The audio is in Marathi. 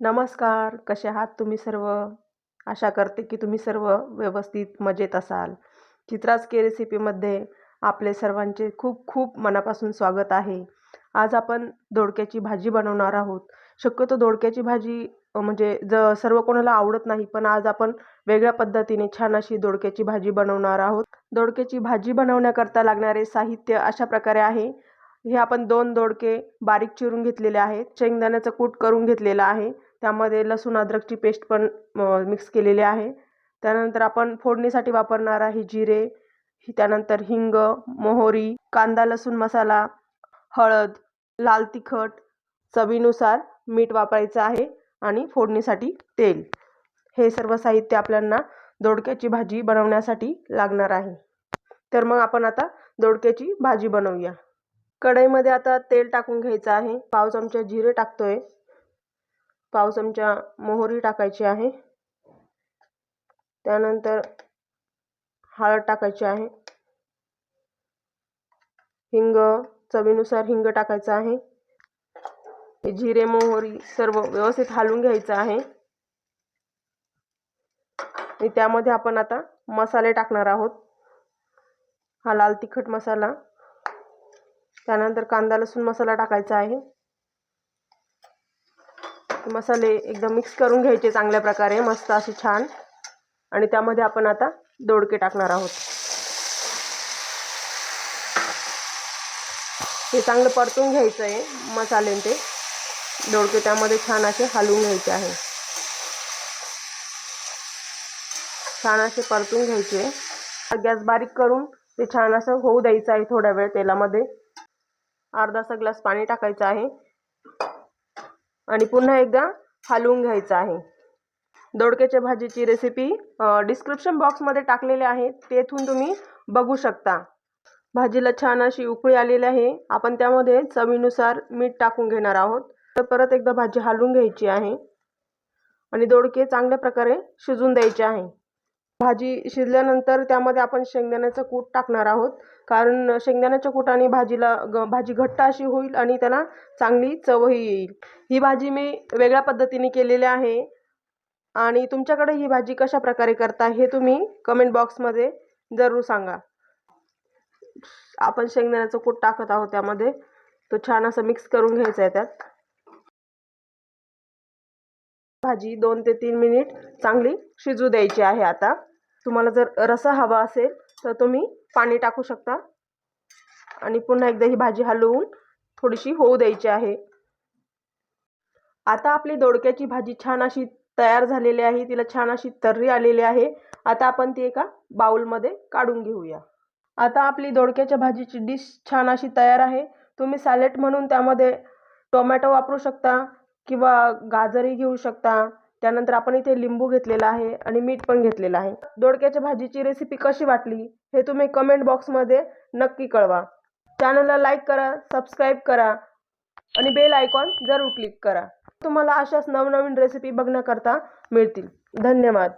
नमस्कार कसे आहात तुम्ही सर्व? आशा करते की तुम्ही सर्व व्यवस्थित मजेत असाल. चित्राज के रेसिपीमध्ये आपले सर्वांचे खूप खूप मनापासून स्वागत आहे. आज आपण दोडक्याची भाजी बनवणार आहोत. शक्यतो दोडक्याची भाजी म्हणजे ज सर्व कोणाला आवडत नाही पण आज आपण वेगळ्या पद्धतीने छान अशी दोडक्याची भाजी बनवणार आहोत. दोडक्याची भाजी बनवण्याकरता लागणारे साहित्य अशा प्रकारे आहे. हे आपण दोन दोडके बारीक चिरून घेतलेले आहेत. शेंगदाण्याचं कूट करून घेतलेलं आहे. त्यामध्ये लसूण अद्रकची पेस्ट पण मिक्स केलेली आहे. त्यानंतर आपण फोडणीसाठी वापरणार आहे जिरे ही त्यानंतर हिंग मोहरी कांदा लसूण मसाला हळद लाल तिखट चवीनुसार मीठ वापरायचं आहे आणि फोडणीसाठी तेल. हे सर्व साहित्य आपल्याला दोडक्याची भाजी बनवण्यासाठी लागणार आहे. तर मग आपण आता दोडक्याची भाजी बनवूया. कढईमध्ये आता तेल टाकून घ्यायचं आहे. पाव चमचा जिरे टाकतोय. पाव चमचा मोहरी टाकायची आहे. त्यानंतर हळद टाकायची आहे. हिंग चवीनुसार हिंग टाकायचं आहे. जिरे मोहरी सर्व व्यवस्थित हालून घ्यायचं आहे. आणि त्यामध्ये आपण आता मसाले टाकणार आहोत. हा लाल तिखट मसाला. त्यानंतर कांदा लसूण मसाला टाकायचा आहे. मसाले एकदम मिक्स करून घ्यायचे चांगल्या प्रकारे मस्त असे छान. आणि त्यामध्ये आपण आता दोडके टाकणार आहोत. हे चांगलं परतून घ्यायचं आहे मसाले ते. दोडके त्यामध्ये छान असे हलवून घ्यायचे आहे. छान असे परतून घ्यायचे. गॅस बारीक करून ते छान असं होऊ द्यायचं आहे थोड्या वेळ तेलामध्ये. अर्धासा ग्लास पाणी टाकायचं आहे. आणि पुन्हा एकदा हलवून घ्यायचं आहे. दोडक्याच्या भाजीची रेसिपी डिस्क्रिप्शन बॉक्समध्ये टाकलेली आहे. तेथून तुम्ही बघू शकता. भाजीला छान अशी उकळी आलेली आहे. आपण त्यामध्ये चवीनुसार मीठ टाकून घेणार आहोत. तर परत एकदा भाजी हलवून घ्यायची आहे. आणि दोडके चांगल्या प्रकारे शिजून द्यायचे आहे. भाजी शिजल्यानंतर त्यामध्ये आपण शेंगदाण्याचं कूट टाकणार आहोत. कारण शेंगदाण्याच्या कुटाने भाजीला ग भाजी घट्ट अशी होईल आणि त्याला चांगली चवही येईल. ही भाजी मी वेगळ्या पद्धतीने केलेली आहे. आणि तुमच्याकडे ही भाजी कशा प्रकारे करता हे तुम्ही कमेंट बॉक्समध्ये जरूर सांगा. आपण शेंगदाण्याचं कूट टाकत आहोत त्यामध्ये. तो छान असं मिक्स करून घ्यायचं आहे त्यात. भाजी दोन ते तीन मिनिट चांगली शिजू द्यायची आहे आता. तुम्हाला जर रसा हवा असेल तर तुम्ही पाणी टाकू शकता. आणि पुन्हा एकदा ही भाजी हलवून थोडीशी होऊ द्यायची आहे. आता आपली दोडक्याची भाजी छान अशी तयार झालेली आहे तिला छान अशी तर्री आलेली आहे. आता आपण ती एका बाउलमध्ये काढून घेऊया. आता आपली दोडक्याच्या भाजीची डिश छान अशी तयार आहे. तुम्ही सॅलेड म्हणून त्यामध्ये टोमॅटो वापरू शकता किंवा गाजरही घेऊ शकता. त्यानंतर आपण इथे लिंबू घेतलेला आहे आणि मीठ पण घेतलेलं आहे. दोडक्याच्या भाजीची रेसिपी कशी वाटली हे तुम्ही कमेंट बॉक्समध्ये नक्की कळवा. चॅनलला लाईक करा सबस्क्राईब करा आणि बेल आयकॉन जरूर क्लिक करा. तुम्हाला अशाच नवनवीन रेसिपी बघण्याकरता मिळतील. धन्यवाद.